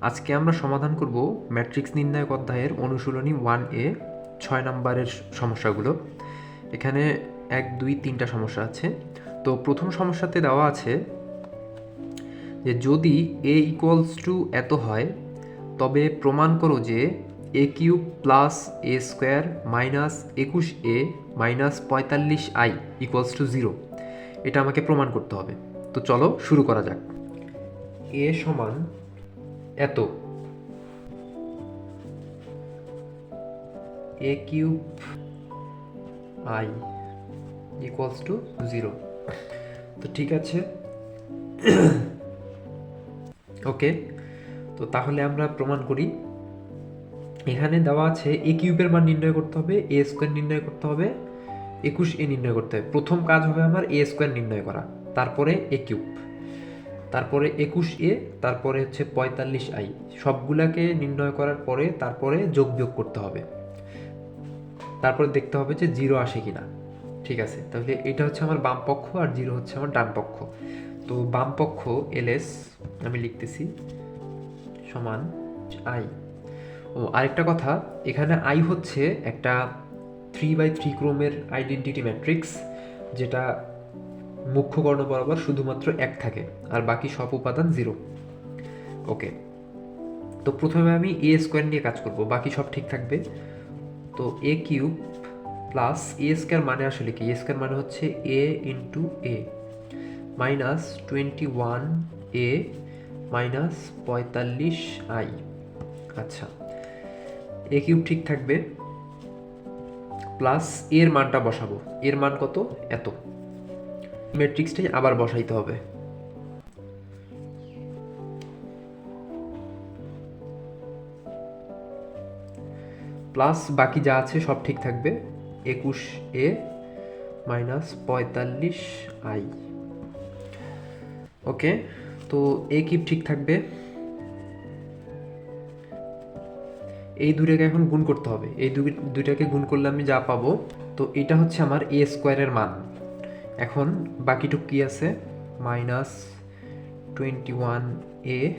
আজকে আমরা সমাধান করব ম্যাট্রিক্স নির্ণায়ক অধ্যায়ের অনুশীলনী ওয়ান এ ছয় নম্বরের সমস্যাগুলো। এখানে এক, দুই, তিনটা সমস্যা আছে। তো প্রথম সমস্যাতে দেওয়া আছে যে যদি এ ইকুয়ালস টু এত হয়, তবে প্রমাণ করো যে A cube plus A square minus একুশ এ মাইনাস পঁয়তাল্লিশ আই ইকুয়ালস টু জিরো এটা আমাকে প্রমাণ করতে হবে। তো চলো শুরু করা যাক। এ সমান এত। A cube I equals to zero তো ঠিক আছে। ওকে তো তাহলে আমরা প্রমাণ করি। এখানে দেওয়া আছে এ কিউবের মান নির্ণয় করতে হবে এ স্কোয়ার নির্ণয় করতে হবে, একুশ এ নির্ণয় করতে হবে। প্রথম কাজ হবে আমার এ স্কোয়ার নির্ণয় করা, তারপরে এ কিউব তারপরে একুশ এ, তারপরে হচ্ছে পঁয়তাল্লিশ আই। সবগুলাকে নির্ণয় করার পরে তারপরে যোগ বিয়োগ করতে হবে। তারপরে দেখতে হবে যে জিরো আসে কিনা। ঠিক আছে? তাহলে এটা হচ্ছে আমার বাম পক্ষ আর জিরো হচ্ছে আমার ডান পক্ষ। তো বাম পক্ষ এলএস, আমি লিখতেছি, সমান আই। ও, আরেকটা কথা, এখানে আই হচ্ছে একটা থ্রি বাই থ্রি ক্রোমের আইডেন্টিটি ম্যাট্রিক্স যেটা মুখ্য কর্ণ বরাবর শুধুমাত্র এক থাকে, আর বাকি সব উপাদান জিরো ওকে তো প্রথমে আমি এ স্কোয়ার নিয়ে কাজ করব, বাকি সব ঠিক থাকবে। তো A cube plus A square মানে আসলে কি? এ স্কোয়ার মানে হচ্ছে A into A minus twenty one A minus পঁয়তাল্লিশ আই আচ্ছা এ কিউব ঠিক থাকবে প্লাস এর মানটা বসাবো। এর মান কত? এত। ম্যাট্রিক্সটাই আবার বসাইতে হবে। প্লাস বাকি যা আছে সব ঠিক থাকবে। একুশ এ মাইনাস পঁয়তাল্লিশ আই। ওকে, তো এ কিপ ঠিক থাকবে। এই দুটাকে এখন গুণ করতে হবে। এই দুইটাকে গুণ করলে আমি যা পাবো, তো এটা হচ্ছে আমার এ স্কোয়ারের মান। এখন বাকিটুক কি আছে? Minus twenty one A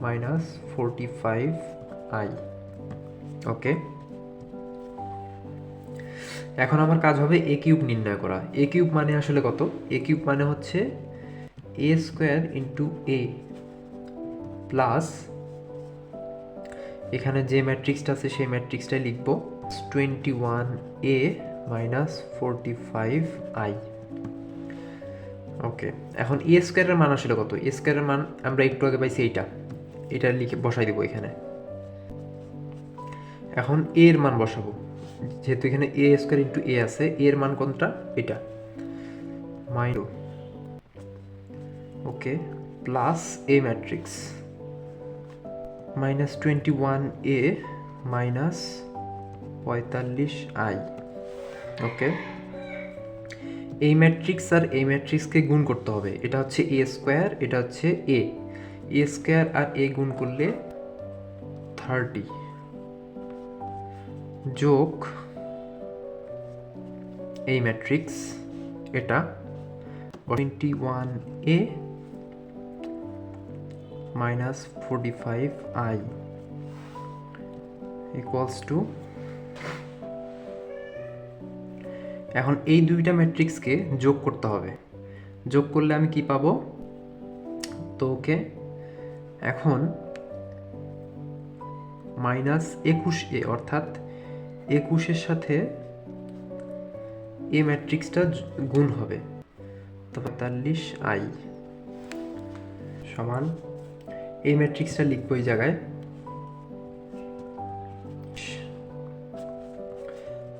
minus forty five I. Okay? এখন আমার কাজ হবে এ কিউব নির্ণয় করা। এ কিউব মানে আসলে কত? এ কিউব মানে হচ্ছে A square into A plus এখানে যে ম্যাট্রিক্সটা আছে সেই ম্যাট্রিক্সটাই লিখব। Twenty one A minus forty five I. Okay এখন এ স্কোয়ারের মান আসলে কত? এ স্কোয়ারের মান আমরা একটু আগে পাইছি এইটা। এটা লিখে বসাই দেবো এখানে। এখন এ এর মান বসাবো। যেহেতু এখানে এ স্কোয়ার ইন্টু এ আছে এ এর মান কোনটা? এটা। মাইনো okay plus A matrix minus twenty one A minus পঁয়তাল্লিশ আই ওকে এই ম্যাট্রিক্স আর এই ম্যাট্রিক্সকে গুণ করতে হবে। এটা হচ্ছে এ স্কোয়ার এটা হচ্ছে এ এ স্কোয়ার আর এ গুণ করলে থার্টি যোগ এই ম্যাট্রিক্স এটা twenty one A minus forty five I equals to এখন এই দুইটা ম্যাট্রিক্সকে যোগ করতে হবে। যোগ করলে আমি কি পাবো? তো ওকে, এখন মাইনাস একুশ এ, অর্থাৎ একুশের সাথে এ ম্যাট্রিক্সটা গুণ হবে। তো পঁয়তাল্লিশ আই সমান এই ম্যাট্রিক্সটা লিখব এই জায়গায়।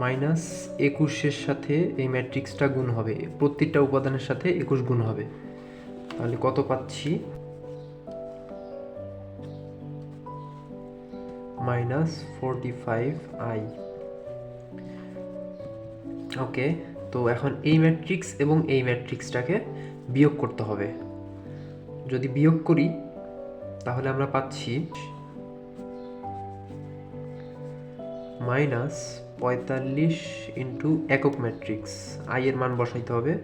মাইনাস একুশের সাথে এই ম্যাট্রিক্সটা গুণ হবে। প্রত্যেকটা উপাদানের সাথে একুশ গুণ হবে। তাহলে কত পাচ্ছি? Minus forty five I. Okay, তো এখন এই ম্যাট্রিক্স এবং এই ম্যাট্রিক্সটাকে বিয়োগ করতে হবে। যদি বিয়োগ করি, তাহলে আমরা পাচ্ছি মাইনাস পঁয়তাল্লিশ ইন্টু একক ম্যাট্রিক্স। আই এর মান বসাইতে হবে।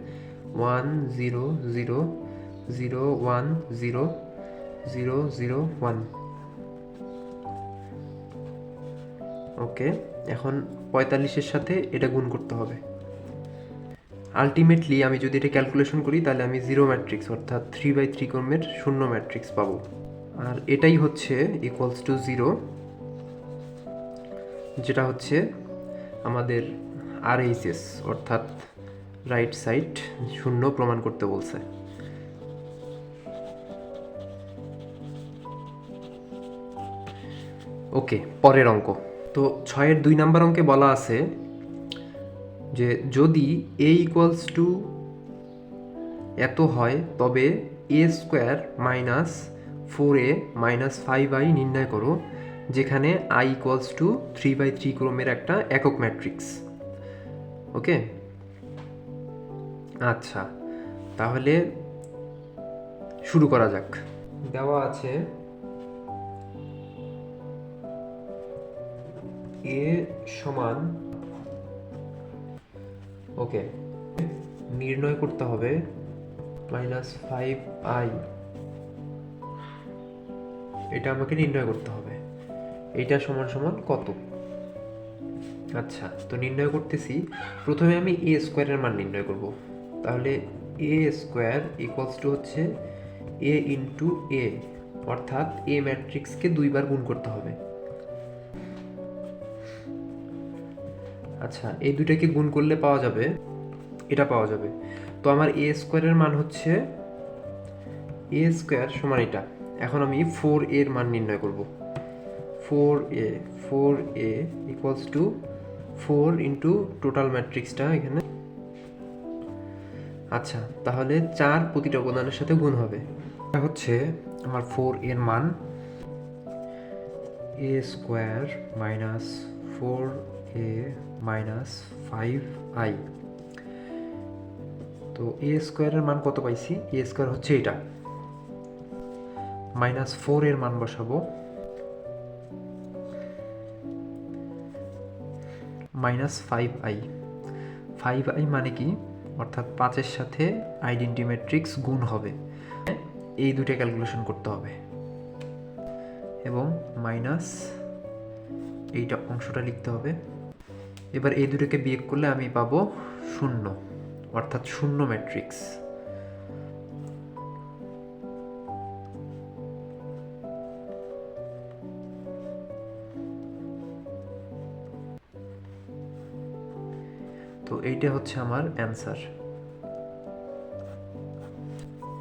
One, zero zero zero, one, zero zero zero, one. Okay, এখন পঁয়তাল্লিশের সাথে এটা গুণ করতে হবে। আলটিমেটলি আমি যদি এটা ক্যালকুলেশন করি, তাহলে আমি জিরো ম্যাট্রিক্স অর্থাৎ থ্রি বাই থ্রি কর্মের শূন্য ম্যাট্রিক্স পাবো। আর এটাই হচ্ছে ইকুয়ালস টু জিরো যেটা হচ্ছে আমাদের আর এইচএস অর্থাৎ রাইট সাইড শূন্য প্রমাণ করতে বলছে। ওকে পরের অঙ্ক। তো ছয়ের দুই নাম্বার অঙ্কে বলা আছে যে যদি এ ইকুয়ালস টু এত হয়, তবে A square minus four A minus five I নির্ণয় করো। যেখানে I equals to three by three ক্রমের একটা একক ম্যাট্রিক্স ওকে? আচ্ছা তাহলে শুরু করা যাক। দেওয়া আছে এ সমান, ওকে, নির্ণয় করতে হবে মাইনাস ফাইভ আই এটা আমাকে নির্ণয় করতে হবে। এইটা সমান সমান কত? আচ্ছা তো নির্ণয় করতেছি, প্রথমে আমি এ স্কোয়ারের মান নির্ণয় করব। তাহলে এ স্কোয়ার ইকুয়ালস টু হচ্ছে এ ইন্টু এ অর্থাৎ এ ম্যাট্রিক্সকে দুইবার গুণ করতে হবে। আচ্ছা এই দুইটাকে গুণ করলে পাওয়া যাবে, এটা পাওয়া যাবে। তো আমার এ স্কোয়ারের মান হচ্ছে এ স্কোয়ার সমান এটা। এখন আমি ফোর এর মান নির্ণয় করব। Four A four A equals to four into total ম্যাট্রিক্সটা এখানে। আচ্ছা তাহলে চার প্রতিটা উপাদানের সাথে গুণ হবে। এটা হচ্ছে আমার ফোর এর মান। A square minus four A minus five I তো এ স্কোয়ারের মান কত পাইছি? এ স্কোয়ার হচ্ছে এটা। মাইনাস ফোর এর মান বসাবো। Minus five I five I মানে কি? অর্থাৎ পাঁচের সাথে আইডেন্টি ম্যাট্রিক্স গুণ হবে। এই দুটো ক্যালকুলেশন করতে হবে। এবং মাইনাস এইটা অংশটা লিখতে হবে। এবার এই দুটোকে বিয়োগ করলে আমি পাবো শূন্য, অর্থাৎ শূন্য ম্যাট্রিক্স এইটা হচ্ছে আমার অ্যান্সার।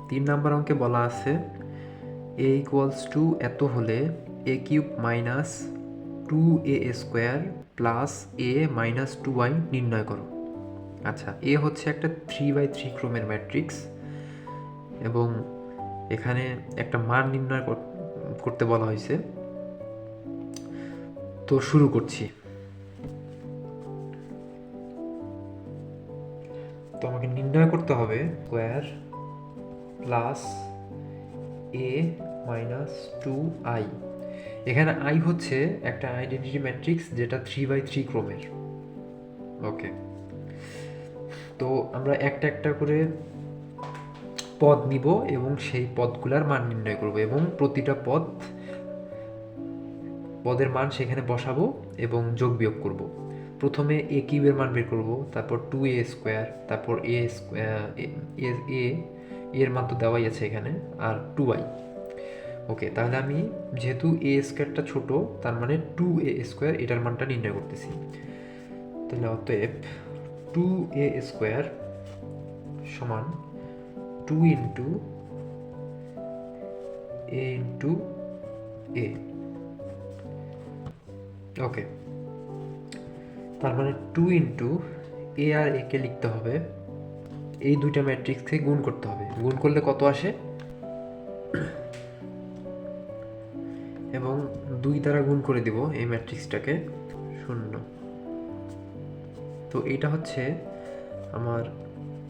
তিন নাম্বার অঙ্কে বলা আছে এ ইকুয়ালস টু এত হলে A cube minus two A square plus A minus two Y নির্ণয় করো। আচ্ছা এ হচ্ছে একটা থ্রি বাই থ্রি ক্রোমের ম্যাট্রিক্স এবং এখানে একটা মান নির্ণয় কর- করতে বলা হয়েছে। তো শুরু করছি। তো আমাকে নির্ণয় করতে হবে। Square plus A minus two I. এখানে আই হচ্ছে একটা আইডেন্টিটি ম্যাট্রিক্স যেটা থ্রি বাই থ্রি ক্রমের। ওকে তো আমরা একটা একটা করে পদ নিব এবং সেই পদগুলার মান নির্ণয় করব এবং প্রতিটা পদ, পদের মান সেখানে বসাবো এবং যোগ বিয়োগ করব। প্রথমে এ কিউবের মান বের করব, তারপর টু এ স্কোয়ার তারপর এ এ এ, এর মান তো দেওয়াই আছে এখানে, আর টু আই ওকে তাহলে আমি যেহেতু এ স্কোয়ারটা ছোট, তার মানে টু এ স্কোয়ার এটার মানটা নির্ণয় করতেছি। তাহলে অতএব টু এ স্কোয়ার সমান two into A into A okay তার মানে টু ইন্টু এ আর এ কে লিখতে হবে। এই দুইটা ম্যাট্রিক্সকে গুণ করতে হবে। গুণ করলে কত আসে? এবং দুই দ্বারা গুণ করে দিব এই ম্যাট্রিক্সটাকে শূন্য। তো এটা হচ্ছে আমার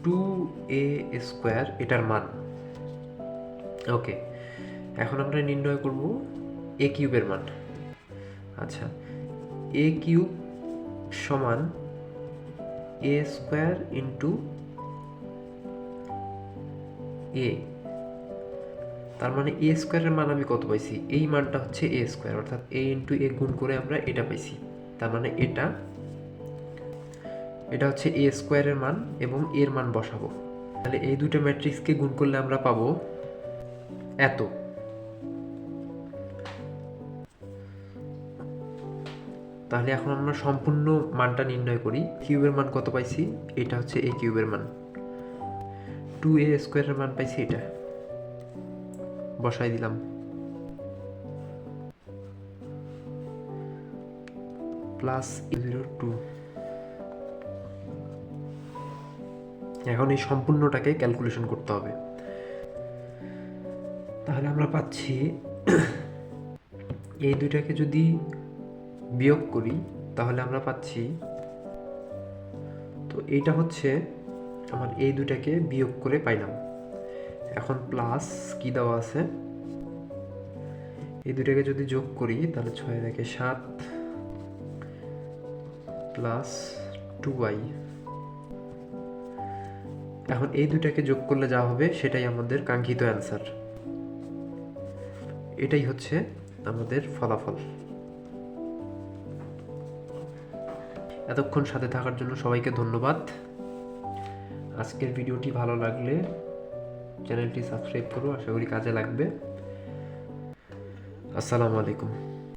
টু এ স্কোয়ার এটার মান। ওকে এখন আমরা নির্ণয় করব এ কিউবের মান। আচ্ছা এ কিউব সমান এ স্কোয়ার ইন্টু এ তার মানে এ স্কোয়ারের মান আমি কত পাইছি? এই মানটা হচ্ছে এ স্কোয়ার অর্থাৎ এ ইন্টু এ গুণ করে আমরা এটা পাইছি। তার মানে এটা এটা হচ্ছে এ স্কোয়ারের মান এবং এর মান বসাবো। তাহলে এই দুটো ম্যাট্রিক্সকে গুণ করলে আমরা পাবো এত। তাহলে এখন আমরা সম্পূর্ণ মানটা নির্ণয় করি। কিউবের মান কত পাইছি? এটা হচ্ছে এ কিউবের মান। টু এ স্কোয়ারের মান পাইছি এটা। বসাই দিলাম। প্লাস জিরো টু এখন এই সম্পূর্ণটাকে ক্যালকুলেশন করতে হবে। তাহলে আমরা পাচ্ছি, এই দুইটাকে যদি বিয়োগ করি, তাহলে আমরা পাচ্ছি, তো এইটা হচ্ছে আমার এই দুটাকে বিয়োগ করে পাইলাম। এখন প্লাস কি দেওয়া আছে? এই দুটাকে যদি যোগ করি, তাহলে ছয় থেকে সাত প্লাস টু ওয়াই এখন এই দুটাকে যোগ করলে যা হবে, সেটাই আমাদের কাঙ্ক্ষিত অ্যান্সার এটাই হচ্ছে আমাদের ফলাফল। এতক্ষণ সাথে থাকার জন্য সবাইকে ধন্যবাদ। আজকের ভিডিওটি ভালো লাগলে চ্যানেলটি সাবস্ক্রাইব করো, আশা করি কাজে লাগবে। আসসালামু আলাইকুম।